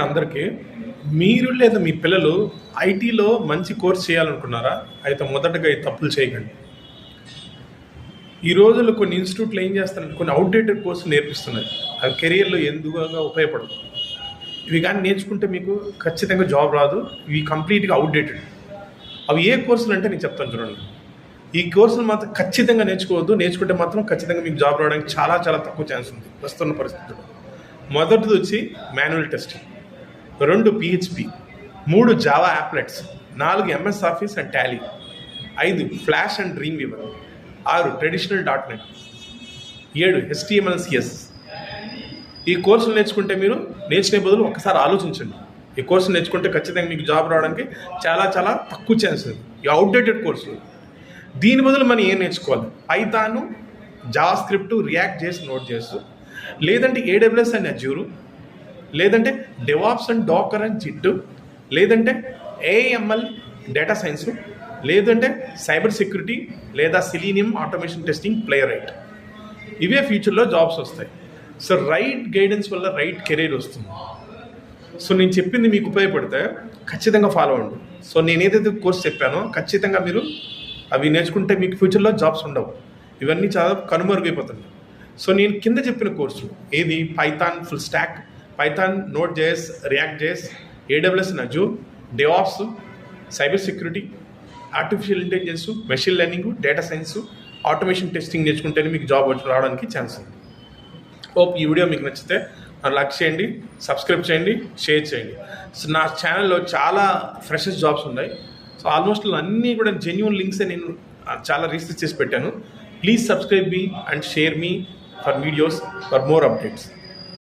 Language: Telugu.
అందరికీ మీరు లేదా మీ పిల్లలు ఐటీలో మంచి కోర్స్ చేయాలనుకున్నారా? అయితే మొదటగా ఈ తప్పులు చేయకండి. ఈ రోజుల్లో కొన్ని ఇన్స్టిట్యూట్లు ఏం చేస్తారంటే కొన్ని అవుట్డేటెడ్ కోర్సులు నేర్పిస్తున్నాయి అవి కెరియర్లో ఎందుగా ఉపయోగపడదు ఇవి కానీ నేర్చుకుంటే మీకు ఖచ్చితంగా జాబ్ రాదు. ఇవి కంప్లీట్గా అవుట్డేటెడ్. అవి ఏ కోర్సులు అంటే నేను చెప్తాను చూడండి. ఈ కోర్సులు మాత్రం ఖచ్చితంగా నేర్చుకోవద్దు. నేర్చుకుంటే మాత్రం ఖచ్చితంగా మీకు జాబ్ రావడానికి చాలా చాలా తక్కువ ఛాన్స్ ఉంది. ప్రస్తున్న పరిస్థితుల్లో. మొదటిది వచ్చి మాన్యువల్ టెస్టింగ్. రెండు పిహెచ్పి మూడు జావా యాప్లెట్స్ నాలుగు ఎంఎస్ ఆఫీస్ అండ్ టాలీ ఐదు ఫ్లాష్ అండ్ డ్రీమ్ వివర్ ఆరు ట్రెడిషనల్ డాట్ నెట్ ఏడు హెచ్టిఎంఎల్ సిఎస్ ఈ కోర్సులు నేర్చుకుంటే మీరు నేర్చుకునే బదులు ఒకసారి ఆలోచించండి. ఈ కోర్సు నేర్చుకుంటే ఖచ్చితంగా మీకు జాబ్ రావడానికి చాలా చాలా తక్కువ ఛాన్స్ ఈ అవుట్డేటెడ్ కోర్సులు. దీని బదులు మనం ఏం నేర్చుకోవాలి? పైతాను జావా స్క్రిప్ట్ రియాక్ట్ చేసి నోట్ చేస్తూ లేదంటే ఏడబ్ల్యూఎస్ అండ్ అజ్యూరు లేదంటే డెవాప్స్ అండ్ డాకర్ అండ్ చిట్టు లేదంటే ఏఎంఎల్ డేటా సైన్స్ లేదంటే సైబర్ సెక్యూరిటీ లేదా Selenium automation testing Playwright ఇవే ఫ్యూచర్లో జాబ్స్ వస్తాయి. సో రైట్ గైడెన్స్ వల్ల రైట్ కెరీర్ వస్తుంది. సో నేను చెప్పింది మీకు ఉపయోగపడితే ఖచ్చితంగా ఫాలో అవ్వండి. సో నేను ఏదైతే కోర్స్ చెప్పానో ఖచ్చితంగా మీరు అవి నేర్చుకుంటే మీకు ఫ్యూచర్లో జాబ్స్ ఉండవు. ఇవన్నీ చాలా కనుమరుగైపోతుంది సో నేను కింద చెప్పిన కోర్సు ఏది? Python full stack Python Node JS React JS AWS నజూ DevOps cyber security artificial intelligence machine learning data science automation testing నేర్చుకుంటేనే మీకు జాబ్ రావడానికి ఛాన్స్ ఉంది. హోప్ ఈ వీడియో మీకు నచ్చితే లైక్ చేయండి సబ్స్క్రైబ్ చేయండి షేర్ చేయండి. సో నా ఛానల్లో చాలా ఫ్రెషెస్ జాబ్స్ ఉన్నాయి. సో ఆల్మోస్ట్ అన్నీ కూడా జెన్యున్ లింక్స్ నేను చాలా రీసెర్చ్ చేసి పెట్టాను. Please subscribe me and share me for videos for more updates